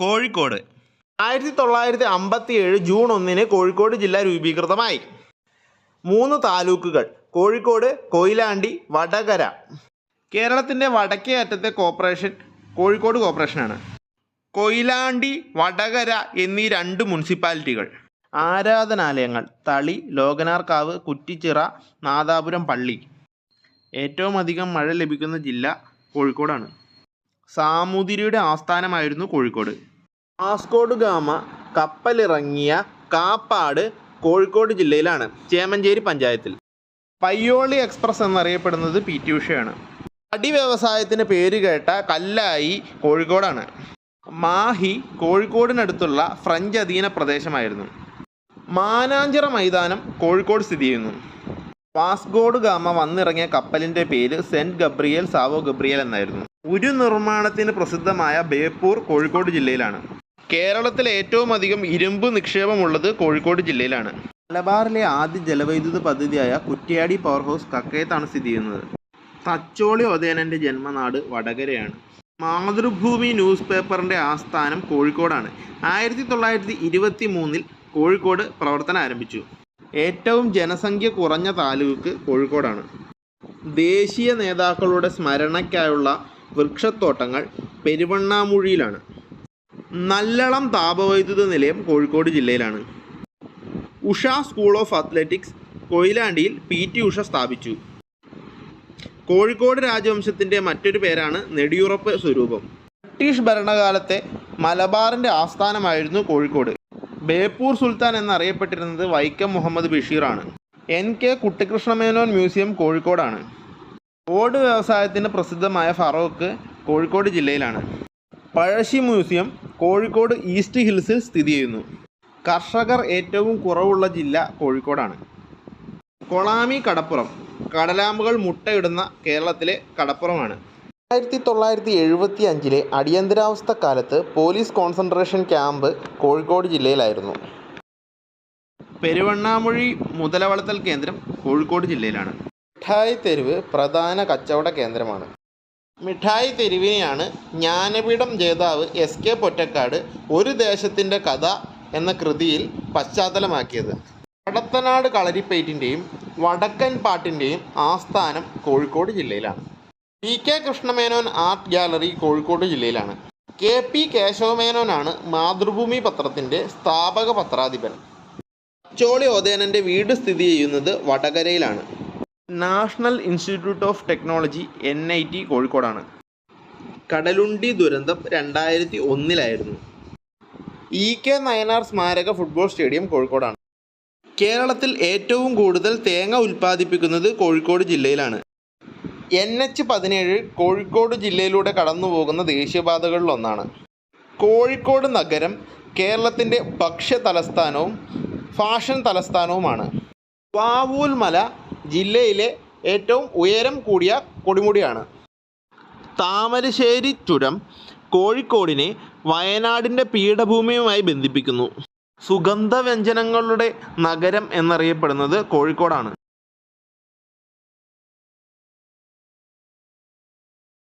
കോഴിക്കോട്. ആയിരത്തി തൊള്ളായിരത്തി അമ്പത്തി ഏഴ് ജൂൺ ഒന്നിന് കോഴിക്കോട് ജില്ല രൂപീകൃതമായി. മൂന്ന് താലൂക്കുകൾ കോഴിക്കോട് കൊയിലാണ്ടി വടകര. കേരളത്തിന്റെ വടക്കേ അറ്റത്തെ കോർപ്പറേഷൻ കോഴിക്കോട് കോർപ്പറേഷനാണ്. കൊയിലാണ്ടി വടകര എന്നീ രണ്ട് മുനിസിപ്പാലിറ്റികൾ. ആരാധനാലയങ്ങൾ തളി ലോകനാർക്കാവ് കുറ്റിച്ചിറ നാദാപുരം പള്ളി. ഏറ്റവും അധികം മഴ ലഭിക്കുന്ന ജില്ല കോഴിക്കോടാണ്. സാമൂതിരിയുടെ ആസ്ഥാനമായിരുന്നു കോഴിക്കോട്. വാസ്കോഡ് ഗാമ കപ്പലിറങ്ങിയ കാപ്പാട് കോഴിക്കോട് ജില്ലയിലാണ് ചേമഞ്ചേരി പഞ്ചായത്തിൽ. പയ്യോളി എക്സ്പ്രസ് എന്നറിയപ്പെടുന്നത് പി ടി ഉഷയാണ്. അടി വ്യവസായത്തിന് പേര് കേട്ട കല്ലായി കോഴിക്കോടാണ്. മാഹി കോഴിക്കോടിനടുത്തുള്ള ഫ്രഞ്ച് അധീന പ്രദേശമായിരുന്നു. മാനാഞ്ചിറ മൈതാനം കോഴിക്കോട് സ്ഥിതി ചെയ്യുന്നു. വാസ്കോഡ് ഗാമ വന്നിറങ്ങിയ കപ്പലിന്റെ പേര് സെന്റ് ഗബ്രിയേൽ സാവോ ഗബ്രിയേൽ എന്നായിരുന്നു. ഉരു നിർമ്മാണത്തിന് പ്രസിദ്ധമായ ബേപ്പൂർ കോഴിക്കോട് ജില്ലയിലാണ്. കേരളത്തിലെ ഏറ്റവും അധികം ഇരുമ്പ് നിക്ഷേപമുള്ളത് കോഴിക്കോട് ജില്ലയിലാണ്. മലബാറിലെ ആദ്യ ജലവൈദ്യുത പദ്ധതിയായ കുറ്റ്യാടി പവർ ഹൗസ് കക്കയത്താണ് സ്ഥിതി ചെയ്യുന്നത്. തച്ചോളി ഒതേനന്റെ ജന്മനാട് വടകരയാണ്. മാതൃഭൂമി ന്യൂസ് പേപ്പറിന്റെ ആസ്ഥാനം കോഴിക്കോടാണ്. ആയിരത്തി തൊള്ളായിരത്തി ഇരുപത്തി മൂന്നിൽ കോഴിക്കോട് പ്രവർത്തനം ആരംഭിച്ചു. ഏറ്റവും ജനസംഖ്യ കുറഞ്ഞ താലൂക്ക് കോഴിക്കോടാണ്. ദേശീയ നേതാക്കളുടെ സ്മരണയ്ക്കായുള്ള വൃക്ഷത്തോട്ടങ്ങൾ പെരുവണ്ണാമൂഴിയിലാണ്. നല്ലളം താപവൈദ്യുത നിലയം കോഴിക്കോട് ജില്ലയിലാണ്. ഉഷ സ്കൂൾ ഓഫ് അത്ലറ്റിക്സ് കൊയിലാണ്ടിയിൽ പി ടി ഉഷ സ്ഥാപിച്ചു. കോഴിക്കോട് രാജവംശത്തിന്റെ മറ്റൊരു പേരാണ് നെടിയുറപ്പ് സ്വരൂപം. ബ്രിട്ടീഷ് ഭരണകാലത്തെ മലബാറിന്റെ ആസ്ഥാനമായിരുന്നു കോഴിക്കോട്. ബേപ്പൂർ സുൽത്താൻ എന്നറിയപ്പെട്ടിരുന്നത് വൈക്കം മുഹമ്മദ് ബഷീറാണ്. എൻ കെ കുട്ടിക്കൃഷ്ണമേനോൻ മ്യൂസിയം കോഴിക്കോടാണ്. ഓട് വ്യവസായത്തിന് പ്രസിദ്ധമായ ഫറോക്ക് കോഴിക്കോട് ജില്ലയിലാണ്. പഴശ്ശി മ്യൂസിയം കോഴിക്കോട് ഈസ്റ്റ് ഹിൽസിൽ സ്ഥിതി ചെയ്യുന്നു. കർഷകർ ഏറ്റവും കുറവുള്ള ജില്ല കോഴിക്കോടാണ്. കൊളാമി കടപ്പുറം. കടലാമ്പുകൾ മുട്ടയിടുന്ന കേരളത്തിലെ കടപ്പുറമാണ്. ആയിരത്തി തൊള്ളായിരത്തി എഴുപത്തി അഞ്ചിലെ അടിയന്തരാവസ്ഥ കാലത്ത് പോലീസ് കോൺസെൻട്രേഷൻ ക്യാമ്പ് കോഴിക്കോട് ജില്ലയിലായിരുന്നു. പെരുവണ്ണാമൊഴി മുതലവളത്തൽ കേന്ദ്രം കോഴിക്കോട് ജില്ലയിലാണ്. മിഠായി തെരുവ് പ്രധാന കച്ചവട കേന്ദ്രമാണ്. മിഠായി തെരുവിനെയാണ് ജ്ഞാനപീഠം ജേതാവ് എസ് കെ പൊറ്റക്കാട് ഒരു ദേശത്തിന്റെ കഥ എന്ന കൃതിയിൽ പശ്ചാത്തലമാക്കിയത്. വടത്തനാട് കളരിപ്പയറ്റിന്റെയും വടക്കൻ പാട്ടിന്റെയും ആസ്ഥാനം കോഴിക്കോട് ജില്ലയിലാണ്. P K Krishna Menon art gallery Kozhikode ജില്ലയിലാണ്. കെ പി കേശവമേനോനാണ് മാതൃഭൂമി പത്രത്തിന്റെ സ്ഥാപക പത്രാധിപൻ. ചോളി ഓതേനന്റെ വീട് സ്ഥിതി ചെയ്യുന്നത് വടകരയിലാണ്. National institute of technology N I T കോഴിക്കോടാണ്. കടലുണ്ടി ദുരന്തം രണ്ടായിരത്തി ഒന്നിലായിരുന്നു ഇ കെ നയനാർ സ്മാരക ഫുട്ബോൾ സ്റ്റേഡിയം കോഴിക്കോടാണ്. കേരളത്തിൽ ഏറ്റവും കൂടുതൽ തേങ്ങ ഉൽപ്പാദിപ്പിക്കുന്നത് കോഴിക്കോട് ജില്ലയിലാണ്. എൻ എച്ച് പതിനേഴ് കോഴിക്കോട് ജില്ലയിലൂടെ കടന്നു പോകുന്ന ദേശീയപാതകളിലൊന്നാണ്. കോഴിക്കോട് നഗരം കേരളത്തിന്റെ ഭക്ഷ്യ തലസ്ഥാനവും ഫാഷൻ തലസ്ഥാനവുമാണ്. വാവൂൽ മല ജില്ലയിലെ ഏറ്റവും ഉയരം കൂടിയ കൊടുമുടിയാണ്. താമരശ്ശേരി ചുരം കോഴിക്കോടിനെ വയനാടിന്റെ പീഠഭൂമിയുമായി ബന്ധിപ്പിക്കുന്നു. സുഗന്ധവ്യഞ്ജനങ്ങളുടെ നഗരം എന്നറിയപ്പെടുന്നത് കോഴിക്കോടാണ്.